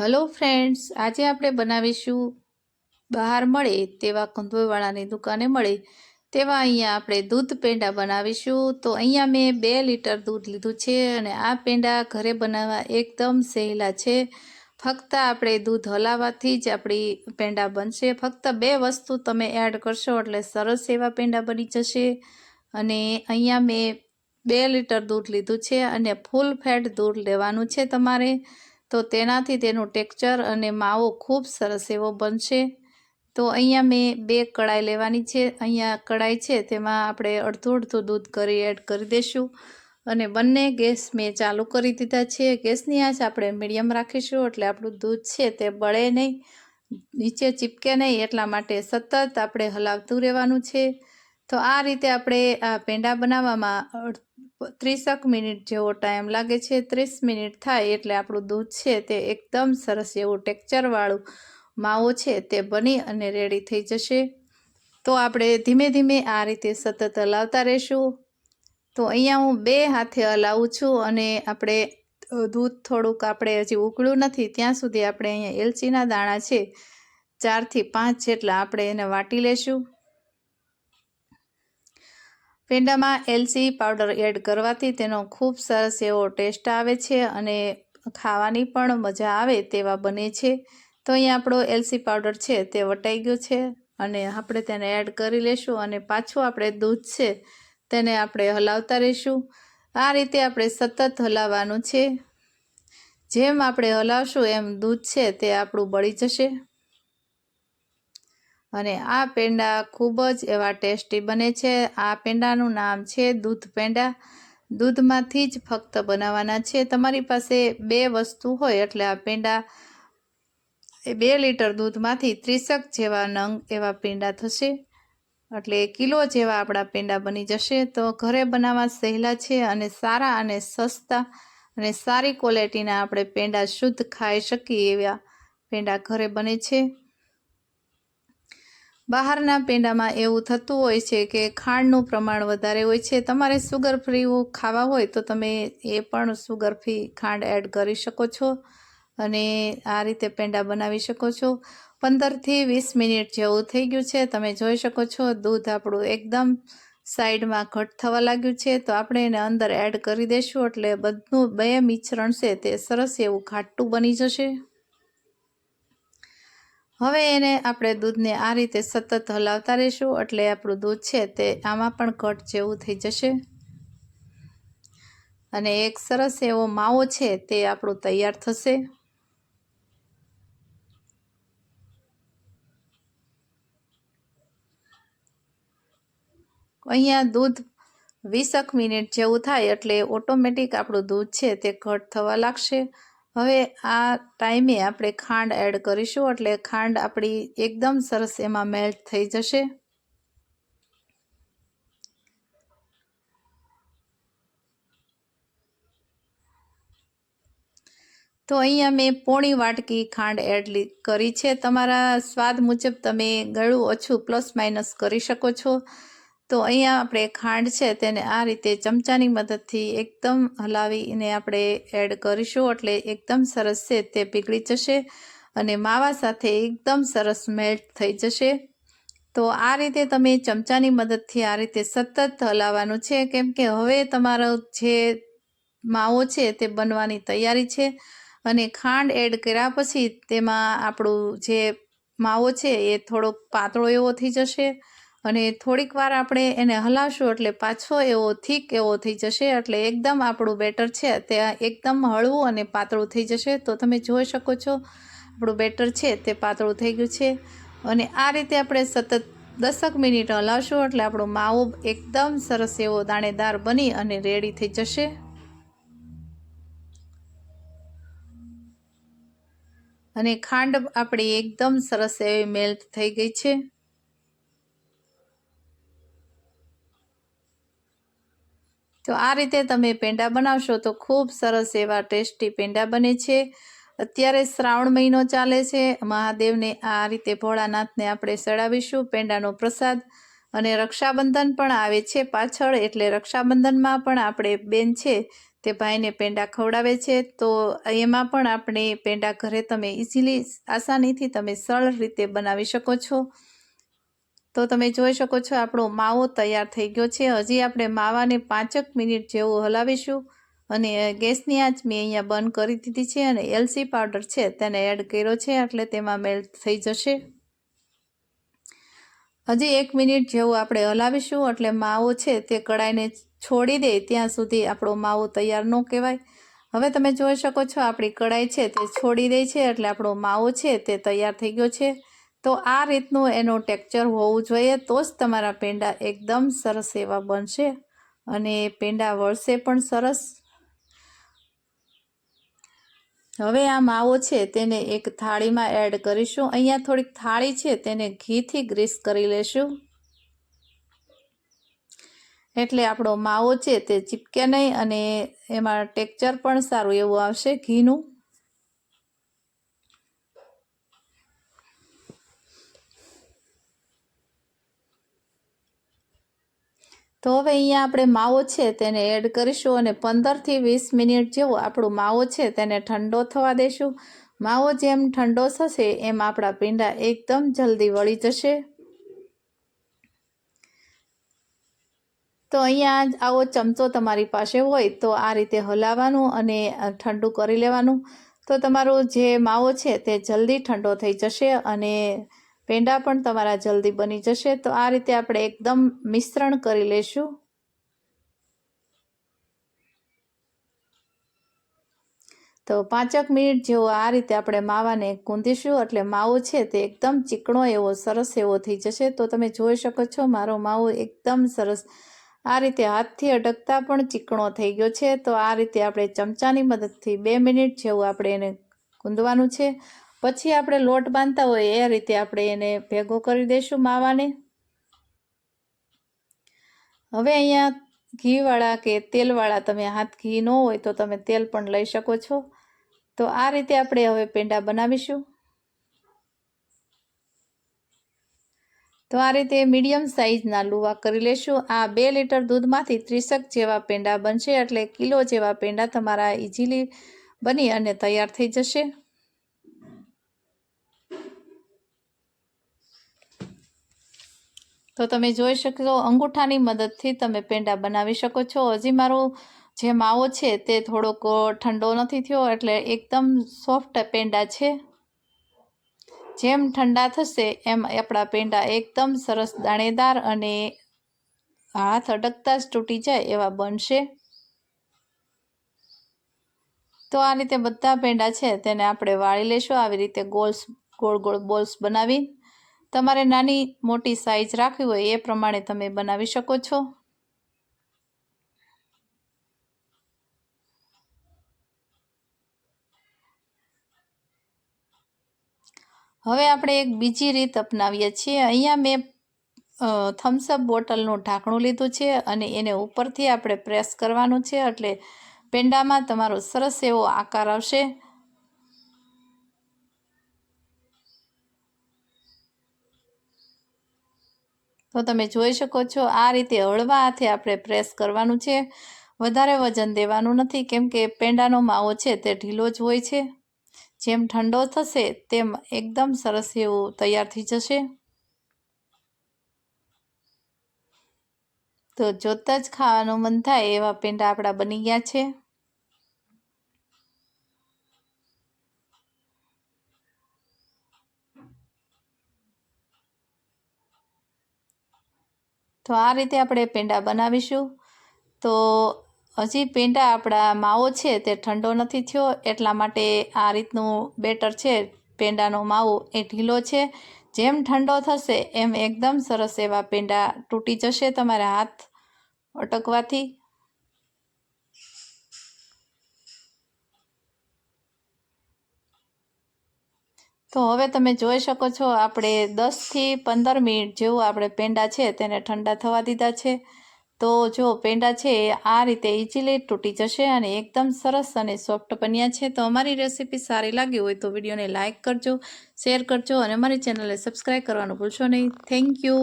Hello friends, આજે આપણે બનાવીશું બહાર મળે તેવા કંદોઈવાળાની દુકાને મળે તેવા અહીંયા આપણે દૂધ પેંડા બનાવીશું. તો અહીંયા મેં બે લીટર દૂધ લીધું છે અને આ પેંડા ઘરે બનાવવા એકદમ સહેલા છે. ફક્ત આપણે દૂધ હલાવવાથી જ આપણી પેંડા બનશે. ફક્ત બે વસ્તુ તમે એડ કરશો એટલે સરસ એવા પેંડા બની જશે. અને અહીંયા મેં બે લીટર દૂધ લીધું છે અને ફૂલ ફેટ દૂધ લેવાનું છે તમારે. તો તેનાથી તેનું ટેક્ચર અને માવો ખૂબ સરસ એવો બનશે. તો અહીંયા મેં બે કડાઈ લેવાની છે. અહીંયા કડાઈ છે, તેમાં આપણે અડધું અડધું દૂધ કરી એડ કરી દઈશું અને બંને ગેસ મેં ચાલુ કરી દીધા છે. ગેસની આંચ આપણે મીડિયમ રાખીશું, એટલે આપણું દૂધ છે તે બળે નહીં, નીચે ચીપકે નહીં, એટલા માટે સતત આપણે હલાવતું રહેવાનું છે. તો આ રીતે આપણે, આ પેંડા બનાવવામાં ત્રીસક મિનિટ જેવો ટાઈમ લાગે છે. ત્રીસ મિનિટ થાય એટલે આપણું દૂધ છે તે એકદમ સરસ એવું ટેક્ચરવાળું માવો છે તે બની અને રેડી થઈ જશે. તો આપણે ધીમે ધીમે આ રીતે સતત હલાવતા રહીશું. તો અહીંયા હું બે હાથે હલાવું છું અને આપણે દૂધ થોડુંક આપણે હજી ઉકળ્યું નથી, ત્યાં સુધી આપણે અહીંયા એલચીના દાણા છે, ચારથી પાંચ જેટલા આપણે એને વાટી લેશું. પેંડામાં એલસી પાવડર એડ કરવાથી તેનો ખૂબ સરસ એવો ટેસ્ટ આવે છે અને ખાવાની પણ મજા આવે તેવા બને છે. તો અહીંયા આપણો એલસી પાવડર છે તે વટાઈ ગયો છે અને આપણે તેને એડ કરી લેશું અને પાછું આપણે દૂધ છે તેને આપણે હલાવતા રહીશું. આ રીતે આપણે સતત હલાવવાનું છે. જેમ આપણે હલાવશું એમ દૂધ છે તે આપણું બળી જશે. અને આ પેંડા ખૂબ જ એવા ટેસ્ટી બને છે. આ પેંડાનું નામ છે દૂધ પેંડા. દૂધમાંથી જ ફક્ત બનાવવાના છે. તમારી પાસે બે વસ્તુ હોય એટલે આ પેંડા એ બે લીટર દૂધમાંથી ત્રીસક જેવા નંગ એવા પેંડા થશે. એટલે કિલો જેવા આપણા પેંડા બની જશે. તો ઘરે બનાવવા સહેલા છે અને સારા અને સસ્તા અને સારી ક્વોલિટીના આપણે પેંડા શુદ્ધ ખાઈ શકીએ એવા પેંડા ઘરે બને છે. બહારના પેંડામાં એવું થતું હોય છે કે ખાંડનું પ્રમાણ વધારે હોય છે. તમારે સુગર ફ્રી ખાવા હોય તો તમે એ પણ સુગર ફ્રી ખાંડ એડ કરી શકો છો અને આ રીતે પેંડા બનાવી શકો છો. પંદરથી વીસ મિનિટ જેવું થઈ ગયું છે. તમે જોઈ શકો છો દૂધ આપણું એકદમ સાઈડમાં ઘટ થવા લાગ્યું છે. તો આપણે એને અંદર એડ કરી દઈશું એટલે બધું બે મિશ્રણ છે તે સરસ એવું ઘાટું બની જશે. હવે એને આપણે દૂધને આ રીતે સતત હલાવતા રહીશું. એટલે આપણું દૂધ છે તે આમાં પણ ઘટ જેવું થઈ જશે. અને એક સરસ એવો માવો છે તે આપણું તૈયાર થશે. અહીંયા દૂધ વીસક મિનિટ જેવું થાય એટલે ઓટોમેટિક આપણું દૂધ છે તે ઘટ થવા લાગશે. હવે આ ટાઈમે આપણે ખાંડ એડ કરીશું એટલે ખાંડ આપણી એકદમ સરસ એમાં મેલ્ટ થઈ જશે. તો અહીંયા મેં પોણી વાટકી ખાંડ એડ કરી છે. તમારા સ્વાદ મુજબ તમે ગળું ઓછું પ્લસ માઇનસ કરી શકો છો. તો અહીંયા આપણે ખાંડ છે તેને આ રીતે ચમચાની મદદથી એકદમ હલાવીને આપણે એડ કરીશું એટલે એકદમ સરસ છે તે પીગળી જશે અને માવા સાથે એકદમ સરસ મેલ્ટ થઈ જશે. તો આ રીતે તમે ચમચાની મદદથી આ રીતે સતત હલાવવાનું છે. કેમ કે હવે તમારો જે માવો છે તે બનવાની તૈયારી છે અને ખાંડ એડ કર્યા પછી તેમાં આપણું જે માવો છે એ થોડોક પાતળો એવો થઈ જશે. અને થોડીક વાર આપણે એને હલાવશું એટલે પાછો એવો થીક એવો થઈ જશે એટલે એકદમ આપણું બેટર છે. તે એકદમ હળવું અને પાતળું થઈ જશે. તો તમે જોઈ શકો છો, આપણું બેટર છે, તે પાતળું થઈ ગયું છે. અને આ રીતે આપણે સતત દસક મિનિટ હલાવશું એટલે આપણો માવો એકદમ સરસ એવો દાણેદાર બની અને રેડી થઈ જશે. અને ખાંડ આપણી એકદમ સરસ એવી મેલ્ટ થઈ ગઈ છે. તો આ રીતે તમે પેંડા બનાવશો તો ખૂબ સરસ એવા ટેસ્ટી પેંડા બને છે. અત્યારે શ્રાવણ મહિનો ચાલે છે. મહાદેવને આ રીતે ભોળાનાથને આપણે ચડાવીશું પેંડાનો પ્રસાદ અને રક્ષાબંધન પણ આવે છે પાછળ એટલે રક્ષાબંધનમાં પણ આપણે બેન છે તે ભાઈને પેંડા ખવડાવે છે. તો એમાં પણ આપણે પેંડા ઘરે તમે ઇઝીલી આસાનીથી તમે સરળ રીતે બનાવી શકો છો. તો તમે જોઈ શકો છો, આપણો માવો તૈયાર થઈ ગયો છે. હજી આપણે માવાને પાંચક મિનિટ જેવું હલાવીશું અને ગેસની આંચ મેં અહીંયા બંધ કરી દીધી છે અને એલસી પાવડર છે તેને એડ કર્યો છે એટલે તેમાં મેલ્ટ થઈ જશે. હજી એક મિનિટ જેવું આપણે હલાવીશું એટલે માવો છે તે કડાઈને છોડી દે, ત્યાં સુધી આપણો માવો તૈયાર ન કહેવાય. હવે તમે જોઈ શકો છો, આપણી કડાઈ છે તે છોડી દે છે એટલે આપણો માવો છે તે તૈયાર થઈ ગયો છે. તો આ રીતનું એનું ટેક્ચર હોવું જોઈએ તો જ તમારા પેંડા એકદમ સરસ એવા બનશે અને પેંડા વળશે પણ સરસ. હવે આ માવો છે તેને એક થાળીમાં એડ કરીશું. અહીંયા થોડીક થાળી છે તેને ઘીથી ગ્રીસ કરી લેશું. એટલે આપણો માવો છે તે ચીપકે નહીં અને એમાં ટેક્ચર પણ સારું એવું આવશે ઘીનું. તો હવે અહીંયા આપણે માવો છે તેને એડ કરીશું અને પંદરથી વીસ મિનિટ જેવો આપણો માવો છે તેને ઠંડો થવા દેશું. માવો જેમ ઠંડો થશે એમ આપણા પીંડા એકદમ જલ્દી વળી જશે. તો અહીંયા આવો ચમચો તમારી પાસે હોય તો આ રીતે હલાવવાનું અને ઠંડુ કરી લેવાનું. તો તમારો જે માવો છે તે જલ્દી ઠંડો થઈ જશે અને પેંડા પણ તમારા જલ્દી બની જશે. તો આ રીતે આપણે એકદમ મિશ્રણ કરી લેશું. તો પાંચક મિનિટ જેવો આ રીતે આપણે માવાને કૂંદીશું એટલે માવો છે તે એકદમ ચીકણો એવો, સરસ એવો થઈ જશે. તો તમે જોઈ શકો છો મારો માવો એકદમ સરસ આ રીતે હાથથી અડકતા પણ ચીકણો થઈ ગયો છે. તો આ રીતે આપણે ચમચાની મદદથી બે મિનિટ જેવું આપણે એને કૂંદવાનું છે. પછી આપણે લોટ બાંધતા હોય એ રીતે આપણે એને ભેગો કરી દઈશું માવાને. હવે અહીંયા ઘીવાળા કે તેલવાળા તમે હાથ ઘી ન હોય તો તમે તેલ પણ લઈ શકો છો. તો આ રીતે આપણે હવે પેંડા બનાવીશું. તો આ રીતે મીડિયમ સાઇઝના લુવા કરી લેશું. આ બે લીટર દૂધમાંથી ત્રીસક જેવા પેંડા બનશે એટલે કિલો જેવા પેંડા તમારા ઇઝીલી બની અને તૈયાર થઈ જશે. તો તમે જોઈ શકો અંગૂઠાની મદદથી તમે પેંડા બનાવી શકો છો. હજી મારો જે માવો છે તે થોડોક ઠંડો નથી થયો, એટલે એકદમ સોફ્ટ પેંડા છે. જેમ ઠંડા થશે, એમ આપણા પેંડા એકદમ સરસ દાણેદાર અને હાથ અડકતા જ તૂટી જાય એવા બનશે. તો આ રીતે બધા પેંડા છે, તેને આપણે વાળી લેશું. આવી રીતે ગોલ્સ, ગોળ ગોળ બોલ્સ બનાવી તમારે નાની મોટી સાઈઝ રાખવી હોય એ પ્રમાણે તમે બનાવી શકો છો. હવે આપણે એક બીજી રીત અપનાવીએ છીએ. અહીંયા મેં થમ્સઅપ બોટલનું ઢાંકણું લીધું છે અને એને ઉપરથી આપણે પ્રેસ કરવાનું છે એટલે પેંડામાં તમારો સરસ એવો આકાર આવશે. તો તમે જોઈ શકો છો, આ રીતે હળવા હાથે આપણે પ્રેસ કરવાનું છે. વધારે વજન દેવાનું નથી, કેમ કે પેંડાનો માવો છે તે ઢીલો જ હોય છે. જેમ ઠંડો થશે, તેમ એકદમ સરસ એવું તૈયાર થઈ જશે. તો જોતાં જ ખાવાનું મન થાય એવા પેંડા આપણા બની ગયા છે. તો આ રીતે આપણે પેંડા બનાવીશું. તો હજી પેંડા આપણા માવો છે તે ઠંડો નથી થયો, એટલા માટે આ રીતનું બેટર છે. પેંડાનો માવો એ ઢીલો છે. જેમ ઠંડો થશે એમ એકદમ સરસ એવા પેંડા તૂટી જશે તમારા હાથ અટકવાથી. તો હવે તમે જોઈ શકો છો, આપણે દસથી પંદર મિનિટ જેવું આપણે પેંડા છે તેને ઠંડા થવા દીધા છે. તો જો પેંડા છે આ રીતે ઇઝીલી તૂટી જશે અને એકદમ સરસ અને સોફ્ટ બન્યા છે. તો અમારી રેસીપી સારી લાગી હોય તો વિડીયોને લાઇક કરજો શેર કરજો અને અમારી ચેનલને સબસ્ક્રાઈબ કરવાનું ભૂલશો નહીં. Thank you